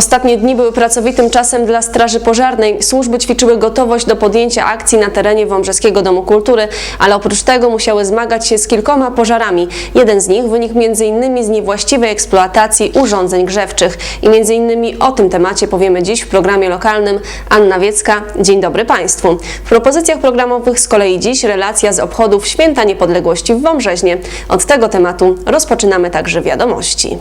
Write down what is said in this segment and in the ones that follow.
Ostatnie dni były pracowitym czasem dla Straży Pożarnej. Służby ćwiczyły gotowość do podjęcia akcji na terenie Wąbrzeskiego Domu Kultury, ale oprócz tego musiały zmagać się z kilkoma pożarami. Jeden z nich wynikł m.in. z niewłaściwej eksploatacji urządzeń grzewczych. I m.in. o tym temacie powiemy dziś w programie lokalnym. Anna Wiecka, dzień dobry Państwu. W propozycjach programowych z kolei dziś relacja z obchodów Święta Niepodległości w Wąbrzeźnie. Od tego tematu rozpoczynamy także wiadomości.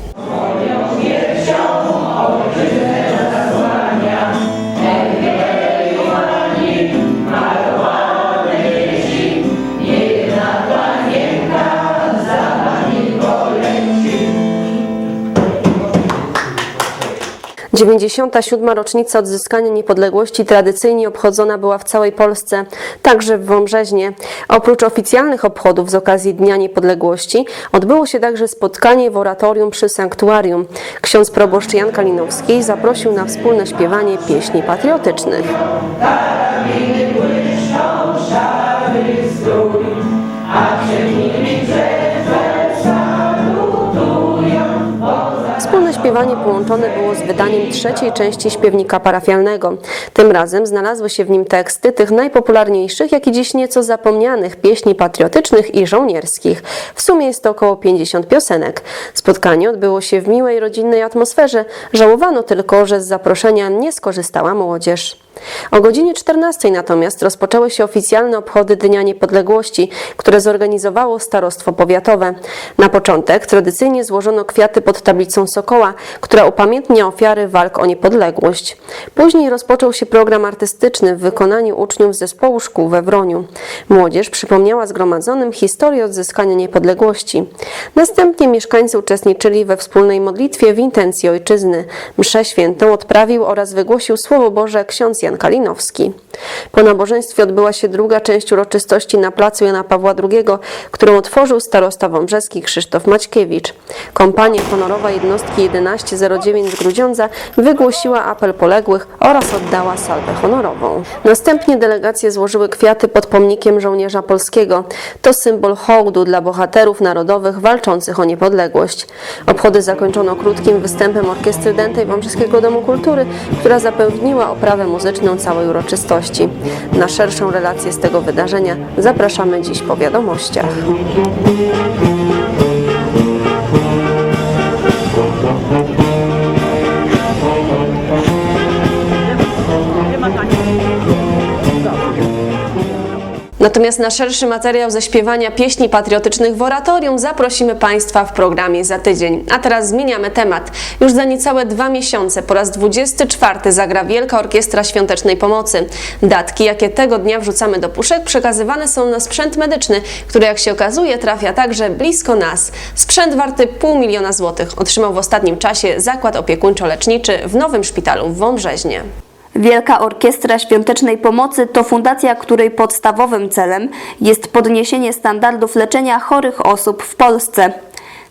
Dziewięćdziesiąta siódma rocznica odzyskania niepodległości tradycyjnie obchodzona była w całej Polsce, także w Wąbrzeźnie. Oprócz oficjalnych obchodów z okazji Dnia Niepodległości odbyło się także spotkanie w oratorium przy sanktuarium. Ksiądz proboszcz Jan Kalinowski zaprosił na wspólne śpiewanie pieśni patriotycznych. Śpiewanie połączone było z wydaniem trzeciej części śpiewnika parafialnego. Tym razem znalazły się w nim teksty tych najpopularniejszych, jak i dziś nieco zapomnianych pieśni patriotycznych i żołnierskich. W sumie jest to około 50 piosenek. Spotkanie odbyło się w miłej rodzinnej atmosferze. Żałowano tylko, że z zaproszenia nie skorzystała młodzież. O godzinie 14 natomiast rozpoczęły się oficjalne obchody Dnia Niepodległości, które zorganizowało Starostwo Powiatowe. Na początek tradycyjnie złożono kwiaty pod tablicą Sokoła, która upamiętnia ofiary walk o niepodległość. Później rozpoczął się program artystyczny w wykonaniu uczniów zespołu szkół we Wroniu. Młodzież przypomniała zgromadzonym historię odzyskania niepodległości. Następnie mieszkańcy uczestniczyli we wspólnej modlitwie w intencji ojczyzny. Mszę świętą odprawił oraz wygłosił Słowo Boże ksiądz Jan Kalinowski. Po nabożeństwie odbyła się druga część uroczystości na placu Jana Pawła II, którą otworzył starosta wąbrzeski Krzysztof Maćkiewicz. Kompania honorowa jednostki 1109 z Grudziądza wygłosiła apel poległych oraz oddała salwę honorową. Następnie delegacje złożyły kwiaty pod pomnikiem żołnierza polskiego. To symbol hołdu dla bohaterów narodowych walczących o niepodległość. Obchody zakończono krótkim występem Orkiestry Dętej Wąbrzeskiego Domu Kultury, która zapewniła oprawę muzyczną całej uroczystości. Na szerszą relację z tego wydarzenia zapraszamy dziś po wiadomościach. Natomiast na szerszy materiał ze śpiewania pieśni patriotycznych w oratorium zaprosimy Państwa w programie za tydzień. A teraz zmieniamy temat. Już za niecałe dwa miesiące po raz 24 zagra Wielka Orkiestra Świątecznej Pomocy. Datki, jakie tego dnia wrzucamy do puszek, przekazywane są na sprzęt medyczny, który jak się okazuje trafia także blisko nas. Sprzęt warty pół miliona złotych otrzymał w ostatnim czasie Zakład Opiekuńczo-Leczniczy w Nowym Szpitalu w Wąbrzeźnie. Wielka Orkiestra Świątecznej Pomocy to fundacja, której podstawowym celem jest podniesienie standardów leczenia chorych osób w Polsce.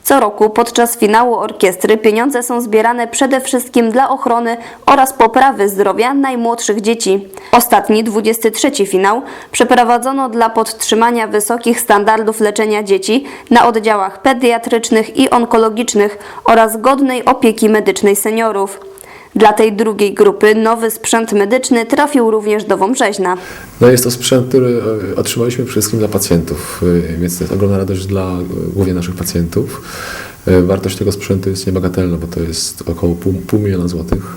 Co roku podczas finału orkiestry pieniądze są zbierane przede wszystkim dla ochrony oraz poprawy zdrowia najmłodszych dzieci. Ostatni, 23 finał, przeprowadzono dla podtrzymania wysokich standardów leczenia dzieci na oddziałach pediatrycznych i onkologicznych oraz godnej opieki medycznej seniorów. Dla tej drugiej grupy nowy sprzęt medyczny trafił również do Wąbrzeźna. No jest to sprzęt, który e, otrzymaliśmy przede wszystkim dla pacjentów, e, więc to jest ogromna radość dla e, głównie naszych pacjentów. Wartość tego sprzętu jest niebagatelna, bo to jest około pół, pół miliona złotych.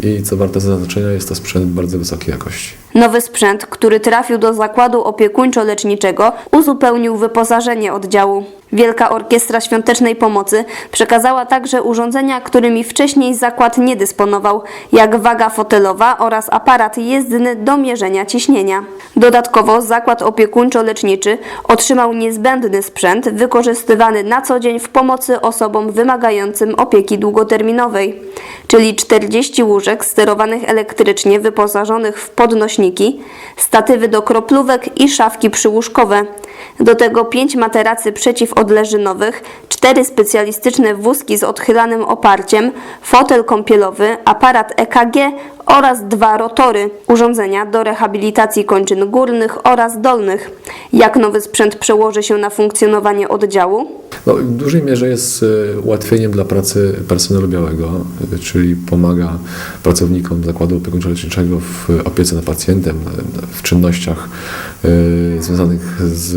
I co warte zaznaczenia, jest to sprzęt bardzo wysokiej jakości. Nowy sprzęt, który trafił do zakładu opiekuńczo-leczniczego, uzupełnił wyposażenie oddziału. Wielka Orkiestra Świątecznej Pomocy przekazała także urządzenia, którymi wcześniej zakład nie dysponował, jak waga fotelowa oraz aparat jezdny do mierzenia ciśnienia. Dodatkowo zakład opiekuńczo-leczniczy otrzymał niezbędny sprzęt wykorzystywany na co dzień w pomocy osobom wymagającym opieki długoterminowej, czyli 40 łóżek sterowanych elektrycznie wyposażonych w podnośniki, statywy do kroplówek i szafki przyłóżkowe. Do tego 5 materacy przeciwodleżynowych, 4 specjalistyczne wózki z odchylanym oparciem, fotel kąpielowy, aparat EKG oraz dwa rotory, urządzenia do rehabilitacji kończyn górnych oraz dolnych. Jak nowy sprzęt przełoży się na funkcjonowanie oddziału? No, w dużej mierze jest e, ułatwieniem dla pracy personelu białego, e, czyli pomaga pracownikom zakładu opiekuńczo-leczniczego w opiece nad pacjentem, e, w czynnościach związanych z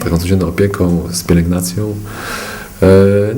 taką codzienną opieką, z pielęgnacją.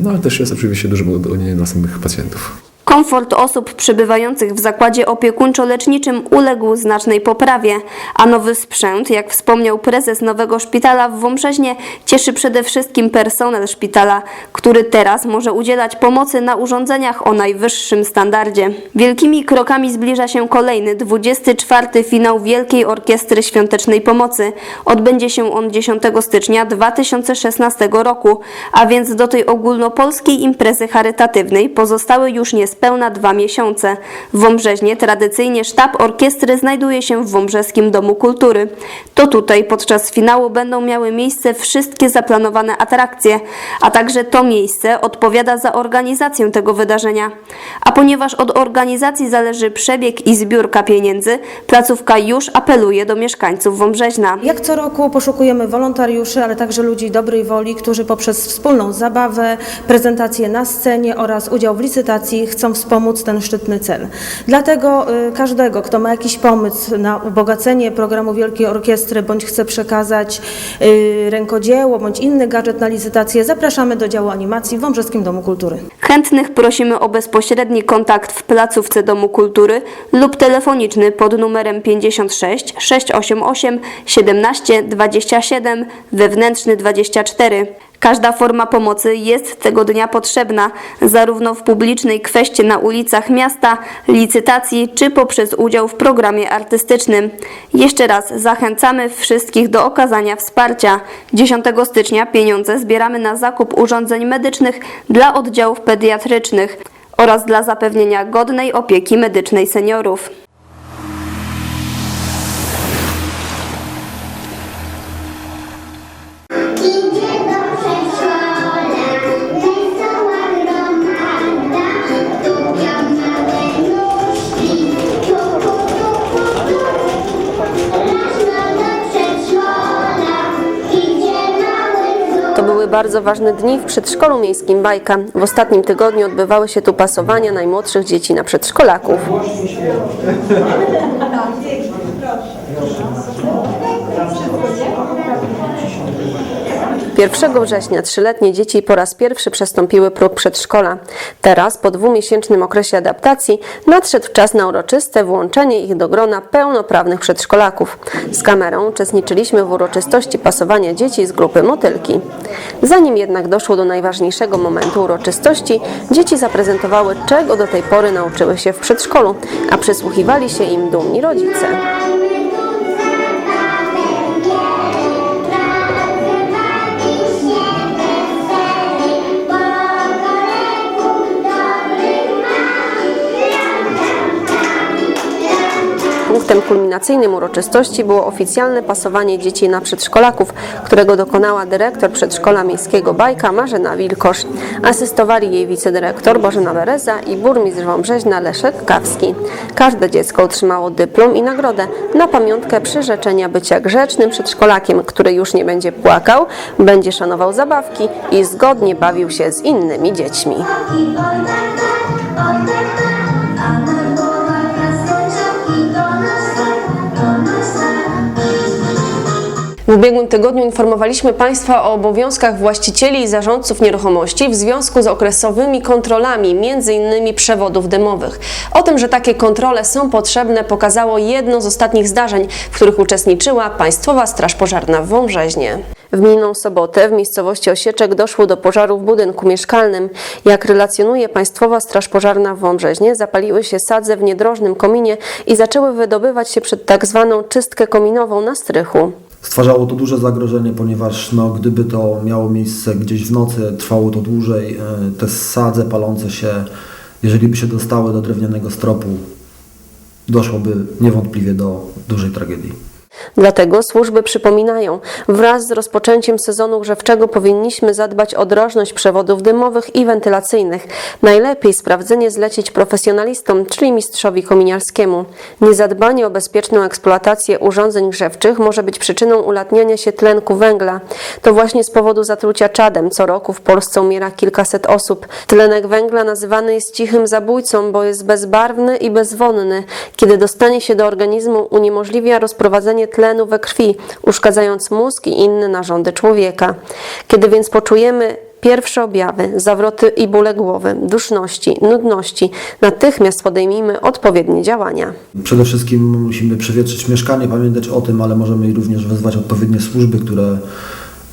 No ale też jest oczywiście dużym udogodnieniem dla samych pacjentów. Komfort osób przebywających w zakładzie opiekuńczo-leczniczym uległ znacznej poprawie, a nowy sprzęt, jak wspomniał prezes nowego szpitala w Wąbrzeźnie, cieszy przede wszystkim personel szpitala, który teraz może udzielać pomocy na urządzeniach o najwyższym standardzie. Wielkimi krokami zbliża się kolejny, 24. finał Wielkiej Orkiestry Świątecznej Pomocy. Odbędzie się on 10 stycznia 2016 roku, a więc do tej ogólnopolskiej imprezy charytatywnej pozostały już niespełna dwa miesiące. W Wąbrzeźnie tradycyjnie sztab orkiestry znajduje się w Wąbrzeskim Domu Kultury. To tutaj podczas finału będą miały miejsce wszystkie zaplanowane atrakcje, a także to miejsce odpowiada za organizację tego wydarzenia. A ponieważ od organizacji zależy przebieg i zbiórka pieniędzy, placówka już apeluje do mieszkańców Wąbrzeźna. Jak co roku poszukujemy wolontariuszy, ale także ludzi dobrej woli, którzy poprzez wspólną zabawę, prezentację na scenie oraz udział w licytacji chcą wspomóc ten szczytny cel. Dlatego y, każdego, kto ma jakiś pomysł na ubogacenie programu Wielkiej Orkiestry, bądź chce przekazać y, rękodzieło, bądź inny gadżet na licytację, zapraszamy do działu animacji w Wąbrzeskim Domu Kultury. Chętnych prosimy o bezpośredni kontakt w placówce Domu Kultury lub telefoniczny pod numerem 56 688 17 27 wewnętrzny 24. Każda forma pomocy jest tego dnia potrzebna, zarówno w publicznej kwestii na ulicach miasta, licytacji czy poprzez udział w programie artystycznym. Jeszcze raz zachęcamy wszystkich do okazania wsparcia. 10 stycznia pieniądze zbieramy na zakup urządzeń medycznych dla oddziałów pediatrycznych oraz dla zapewnienia godnej opieki medycznej seniorów. Bardzo ważne dni w przedszkolu miejskim Bajka. W ostatnim tygodniu odbywały się tu pasowania najmłodszych dzieci na przedszkolaków. 1 września trzyletnie dzieci po raz pierwszy przestąpiły próg przedszkola. Teraz, po dwumiesięcznym okresie adaptacji, nadszedł czas na uroczyste włączenie ich do grona pełnoprawnych przedszkolaków. Z kamerą uczestniczyliśmy w uroczystości pasowania dzieci z grupy Motylki. Zanim jednak doszło do najważniejszego momentu uroczystości, dzieci zaprezentowały, czego do tej pory nauczyły się w przedszkolu, a przysłuchiwali się im dumni rodzice. Punktem kulminacyjnym uroczystości było oficjalne pasowanie dzieci na przedszkolaków, którego dokonała dyrektor przedszkola miejskiego Bajka Marzena Wilkosz. Asystowali jej wicedyrektor Bożena Bereza i burmistrz Wąbrzeźna Leszek Kawski. Każde dziecko otrzymało dyplom i nagrodę na pamiątkę przyrzeczenia bycia grzecznym przedszkolakiem, który już nie będzie płakał, będzie szanował zabawki i zgodnie bawił się z innymi dziećmi. W ubiegłym tygodniu informowaliśmy Państwa o obowiązkach właścicieli i zarządców nieruchomości w związku z okresowymi kontrolami, m.in. przewodów dymowych. O tym, że takie kontrole są potrzebne, pokazało jedno z ostatnich zdarzeń, w których uczestniczyła Państwowa Straż Pożarna w Wąbrzeźnie. W minioną sobotę w miejscowości Osieczek doszło do pożaru w budynku mieszkalnym. Jak relacjonuje Państwowa Straż Pożarna w Wąbrzeźnie, zapaliły się sadze w niedrożnym kominie i zaczęły wydobywać się przed tak zwaną czystkę kominową na strychu. Stwarzało to duże zagrożenie, ponieważ no, gdyby to miało miejsce gdzieś w nocy, trwało to dłużej, e, te sadze palące się, jeżeli by się dostały do drewnianego stropu, doszłoby niewątpliwie do dużej tragedii. Dlatego służby przypominają, wraz z rozpoczęciem sezonu grzewczego powinniśmy zadbać o drożność przewodów dymowych i wentylacyjnych. Najlepiej sprawdzenie zlecić profesjonalistom, czyli mistrzowi kominiarskiemu. Niezadbanie o bezpieczną eksploatację urządzeń grzewczych może być przyczyną ulatniania się tlenku węgla. To właśnie z powodu zatrucia czadem co roku w Polsce umiera kilkaset osób. Tlenek węgla nazywany jest cichym zabójcą, bo jest bezbarwny i bezwonny. Kiedy dostanie się do organizmu, uniemożliwia rozprowadzenie tlenu we krwi, uszkadzając mózg i inne narządy człowieka. Kiedy więc poczujemy Pierwsze objawy, zawroty i bóle głowy, duszności, nudności. Natychmiast podejmijmy odpowiednie działania. Przede wszystkim musimy przewietrzyć mieszkanie, pamiętać o tym, ale możemy również wezwać odpowiednie służby, które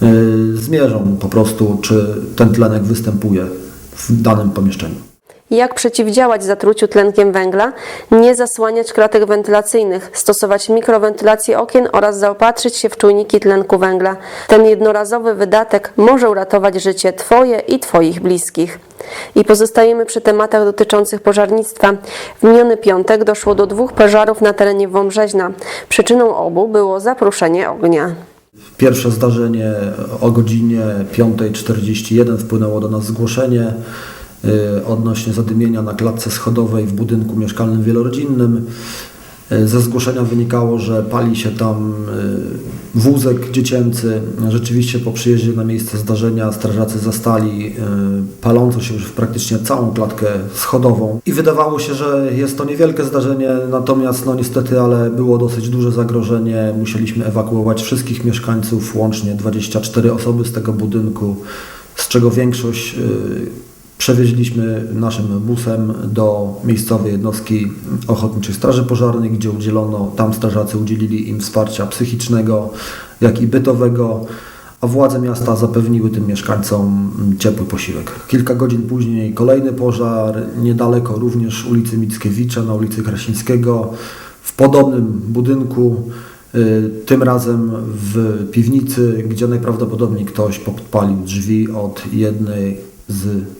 y, zmierzą po prostu, czy ten tlenek występuje w danym pomieszczeniu. Jak przeciwdziałać zatruciu tlenkiem węgla? Nie zasłaniać kratek wentylacyjnych, stosować mikrowentylację okien oraz zaopatrzyć się w czujniki tlenku węgla. Ten jednorazowy wydatek może uratować życie Twoje i Twoich bliskich. I pozostajemy przy tematach dotyczących pożarnictwa. W miniony piątek doszło do dwóch pożarów na terenie Wąbrzeźna. Przyczyną obu było zapruszenie ognia. Pierwsze zdarzenie o godzinie 5.41 wpłynęło do nas zgłoszenie odnośnie zadymienia na klatce schodowej w budynku mieszkalnym wielorodzinnym. Y, Ze zgłoszenia wynikało, że pali się tam y, wózek dziecięcy. Rzeczywiście po przyjeździe na miejsce zdarzenia strażacy zastali y, palącą się już praktycznie całą klatkę schodową i wydawało się, że jest to niewielkie zdarzenie, natomiast no niestety, ale było dosyć duże zagrożenie. Musieliśmy ewakuować wszystkich mieszkańców, łącznie 24 osoby z tego budynku, z czego większość y, Przewieźliśmy naszym busem do miejscowej jednostki Ochotniczej Straży Pożarnej, gdzie udzielono, tam strażacy udzielili im wsparcia psychicznego, jak i bytowego, a władze miasta zapewniły tym mieszkańcom ciepły posiłek. Kilka godzin później kolejny pożar, niedaleko również ulicy Mickiewicza, na ulicy Krasińskiego, w podobnym budynku, y, tym razem w piwnicy, gdzie najprawdopodobniej ktoś podpalił drzwi od jednej z.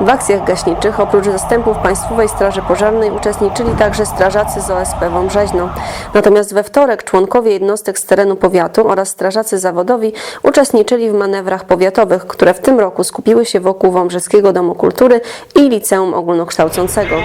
W akcjach gaśniczych oprócz zastępów Państwowej Straży Pożarnej uczestniczyli także strażacy z OSP Wąbrzeźno. Natomiast we wtorek członkowie jednostek z terenu powiatu oraz strażacy zawodowi uczestniczyli w manewrach powiatowych, które w tym roku skupiły się wokół Wąbrzeskiego Domu Kultury i Liceum Ogólnokształcącego.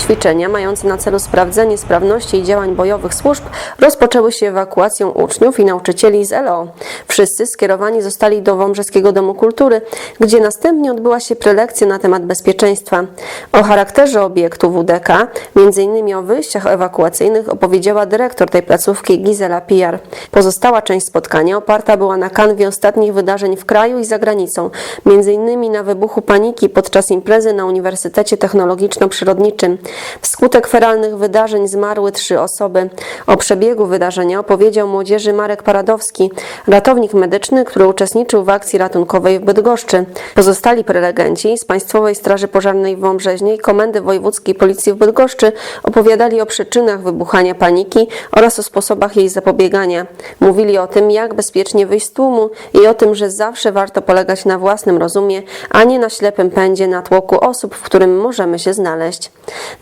Ćwiczenia mające na celu sprawdzenie sprawności i działań bojowych służb rozpoczęły się ewakuacją uczniów i nauczycieli z LO. Wszyscy skierowani zostali do Wąbrzeskiego Domu Kultury, gdzie następnie odbyła się prelekcja na temat bezpieczeństwa. O charakterze obiektu WDK, m.in. o wyjściach ewakuacyjnych opowiedziała dyrektor tej placówki Gizela Pijar. Pozostała część spotkania oparta była na kanwie ostatnich wydarzeń w kraju i za granicą, m.in. na wybuchu paniki podczas imprezy na Uniwersytecie Technologiczno-Przyrodniczym. Wskutek feralnych wydarzeń zmarły trzy osoby. O przebiegu wydarzenia opowiedział młodzieży Marek Paradowski, ratownik medyczny, który uczestniczył w akcji ratunkowej w Bydgoszczy. Pozostali prelegenci z Państwowej Straży Pożarnej w Wąbrzeźnie i Komendy Wojewódzkiej Policji w Bydgoszczy opowiadali o przyczynach wybuchania paniki oraz o sposobach jej zapobiegania. Mówili o tym, jak bezpiecznie wyjść z tłumu i o tym, że zawsze warto polegać na własnym rozumie, a nie na ślepym pędzie natłoku osób, w którym możemy się znaleźć.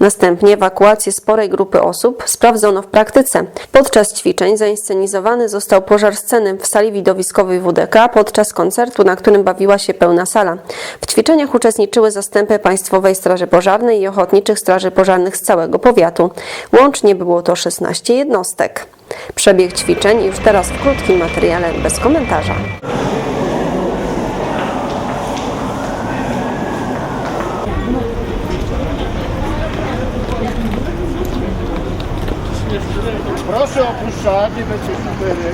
Następnie ewakuację sporej grupy osób sprawdzono w praktyce. Podczas ćwiczeń zainscenizowany został pożar sceny w sali widowiskowej WDK podczas koncertu, na którym bawiła się pełna sala. W ćwiczeniach uczestniczyły zastępy Państwowej Straży Pożarnej i Ochotniczych Straży Pożarnych z całego powiatu. Łącznie było to 16 jednostek. Przebieg ćwiczeń już teraz w krótkim materiale bez komentarza. Proszę opuszczać, nie będzie supery.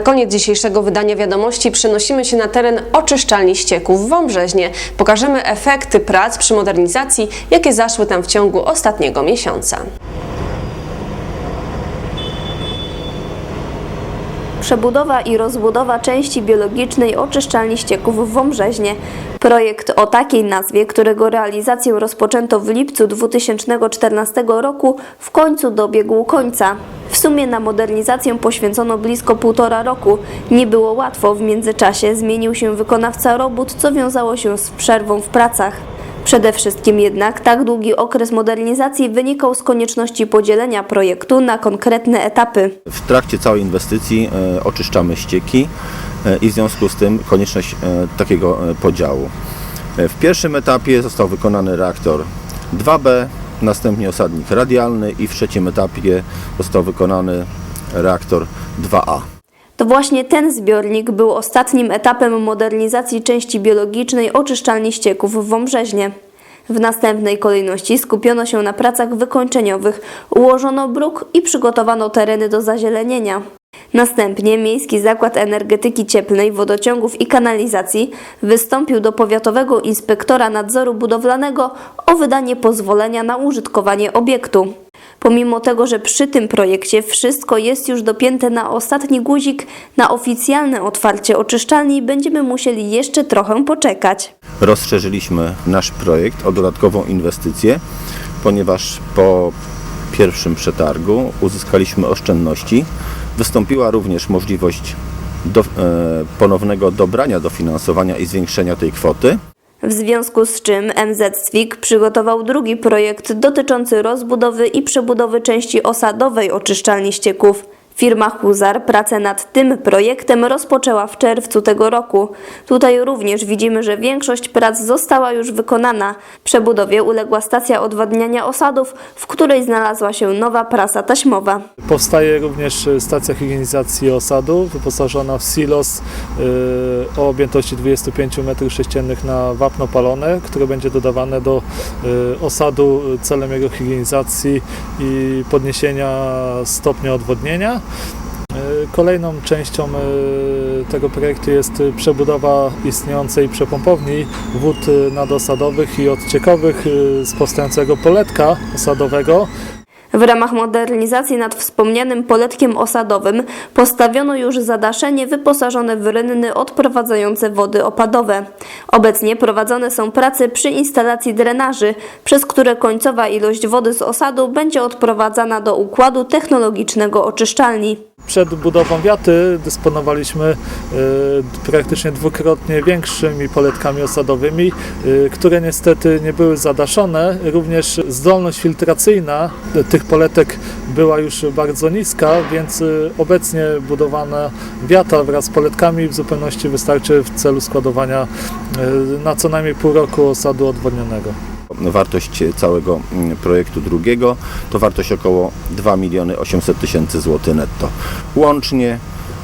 Na koniec dzisiejszego wydania wiadomości przenosimy się na teren oczyszczalni ścieków w Wąbrzeźnie. Pokażemy efekty prac przy modernizacji, jakie zaszły tam w ciągu ostatniego miesiąca. Przebudowa i rozbudowa części biologicznej oczyszczalni ścieków w Wąbrzeźnie. Projekt o takiej nazwie, którego realizację rozpoczęto w lipcu 2014 roku, w końcu dobiegł końca. W sumie na modernizację poświęcono blisko półtora roku. Nie było łatwo, w międzyczasie zmienił się wykonawca robót, co wiązało się z przerwą w pracach. Przede wszystkim jednak tak długi okres modernizacji wynikał z konieczności podzielenia projektu na konkretne etapy. W trakcie całej inwestycji e, oczyszczamy ścieki e, i w związku z tym konieczność e, takiego podziału. W pierwszym etapie został wykonany reaktor 2B, następnie osadnik radialny i w trzecim etapie został wykonany reaktor 2A. To właśnie ten zbiornik był ostatnim etapem modernizacji części biologicznej oczyszczalni ścieków w Wąbrzeźnie. W następnej kolejności skupiono się na pracach wykończeniowych, ułożono bruk i przygotowano tereny do zazielenienia. Następnie Miejski Zakład Energetyki Cieplnej, Wodociągów i Kanalizacji wystąpił do Powiatowego Inspektora Nadzoru Budowlanego o wydanie pozwolenia na użytkowanie obiektu. Pomimo tego, że przy tym projekcie wszystko jest już dopięte na ostatni guzik, na oficjalne otwarcie oczyszczalni będziemy musieli jeszcze trochę poczekać. Rozszerzyliśmy nasz projekt o dodatkową inwestycję, ponieważ po pierwszym przetargu uzyskaliśmy oszczędności. Wystąpiła również możliwość do, e, ponownego dobrania dofinansowania i zwiększenia tej kwoty. W związku z czym MZ Zwik przygotował drugi projekt dotyczący rozbudowy i przebudowy części osadowej oczyszczalni ścieków. Firma Huzar pracę nad tym projektem rozpoczęła w czerwcu tego roku. Tutaj również widzimy, że większość prac została już wykonana. Przebudowie uległa stacja odwadniania osadów, w której znalazła się nowa prasa taśmowa. Powstaje również e, stacja higienizacji osadu, wyposażona w silos e, o objętości 25 m3 na wapno palone, które będzie dodawane do e, osadu celem jego higienizacji i podniesienia stopnia odwodnienia. E, Kolejną częścią e, tego projektu jest przebudowa istniejącej przepompowni wód e, nadosadowych i odciekowych z powstającego poletka osadowego. W ramach modernizacji nad wspomnianym poletkiem osadowym postawiono już zadaszenie wyposażone w rynny odprowadzające wody opadowe. Obecnie prowadzone są prace przy instalacji drenaży, przez które końcowa ilość wody z osadu będzie odprowadzana do układu technologicznego oczyszczalni. Przed budową wiaty dysponowaliśmy e, praktycznie dwukrotnie większymi poletkami osadowymi, e, które niestety nie były zadaszone. Również zdolność filtracyjna tych poletek była już bardzo niska, więc e, obecnie budowana wiata wraz z poletkami w zupełności wystarczy w celu składowania na co najmniej pół roku osadu odwodnionego. Wartość całego mm, projektu drugiego to wartość około 2 miliony 800 tysięcy złotych netto. Łącznie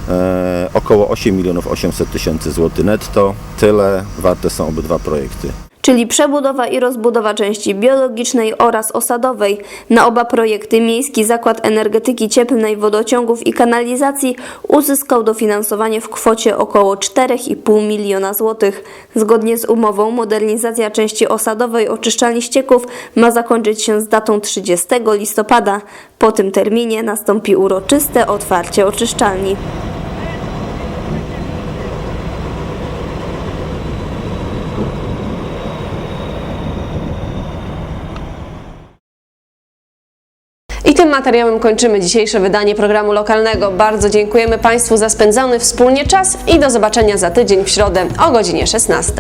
e, około 8 milionów 800 tysięcy złotych netto. Tyle warte są obydwa projekty. Czyli przebudowa i rozbudowa części biologicznej oraz osadowej. Na oba projekty Miejski Zakład Energetyki Cieplnej, Wodociągów i Kanalizacji uzyskał dofinansowanie w kwocie około 4,5 miliona złotych. Zgodnie z umową modernizacja części osadowej oczyszczalni ścieków ma zakończyć się z datą 30 listopada. Po tym terminie nastąpi uroczyste otwarcie oczyszczalni. I tym materiałem kończymy dzisiejsze wydanie programu lokalnego. Bardzo dziękujemy Państwu za spędzony wspólnie czas i do zobaczenia za tydzień w środę o godzinie 16.